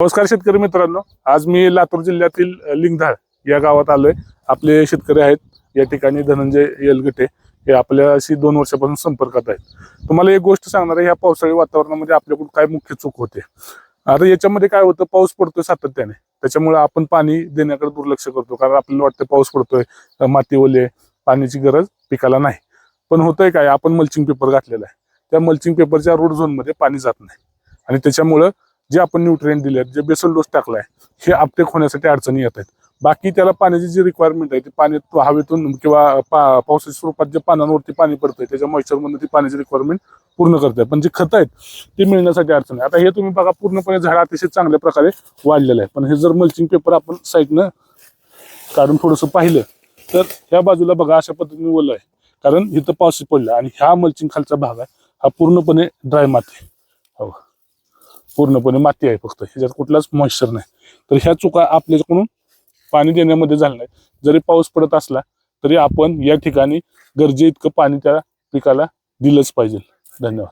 नमस्कार शेतकरी मित्रांनो. आज मी लातूर जिल्ह्यातील लिंगधाळ या गावात आलोय. आपले शेतकरी आहेत या ठिकाणी धनंजय येलगटे हे आपल्याशी दोन वर्षापासून संपर्कात आहेत. तुम्हाला एक गोष्ट सांगणार आहे ह्या पावसाळी वातावरणामध्ये आपल्याकडून काय मुख्य चूक होते? आता याच्यामध्ये काय होतं पाऊस पडतोय सातत्याने. त्याच्यामुळे आपण पाणी देण्याकडे दुर्लक्ष करतो कारण आपल्याला वाटतं पाऊस पडतोय माती ओले पाण्याची गरज पिकाला नाही. पण होतंय काय आपण मल्चिंग पेपर घातलेला आहे. त्या मल्चिंग पेपरच्या रूट झोनमध्ये पाणी जात नाही. आणि त्याच्यामुळं जे आपण न्यूट्रिएंट दिले जे बेसल डोस टाकलाय हे अपटेक होण्यासाठी अडचणी येत आहेत. बाकी त्याला पाण्याची जी रिक्वायरमेंट आहे ती पाणी हवेतून किंवा पा पावसाच्या स्वरूपात जे पानांवरती पाणी पडतंय त्याच्या मॉइश्चरमधून ती पाण्याची रिक्वायरमेंट पूर्ण करत आहे पण जे खत आहेत ते मिळण्यासाठी अडचण आहे. आता हे तुम्ही बघा पूर्णपणे झाड अतिशय चांगल्या प्रकारे वाढलेलं आहे पण हे जर मल्चिंग पेपर आपण साईडनं काढून थोडंसं पाहिलं तर ह्या बाजूला बघा अशा पद्धतीने ओलं आहे. कारण इथं पाऊस पडला आणि ह्या मल्चिंग खालचा भाग आहे हा पूर्णपणे ड्राय माती आहे. हो. पूर्णपणे माती आहे फक्त. ह्याच्यात कुठलाच मॉइश्चर नाही. तर ह्या चुका आपल्याकडून पाणी देण्यामध्ये झाल्या नाही जरी पाऊस पडत असला तरी आपण या ठिकाणी गरजे इतकं पाणी त्या पिकाला दिलंच पाहिजे. धन्यवाद.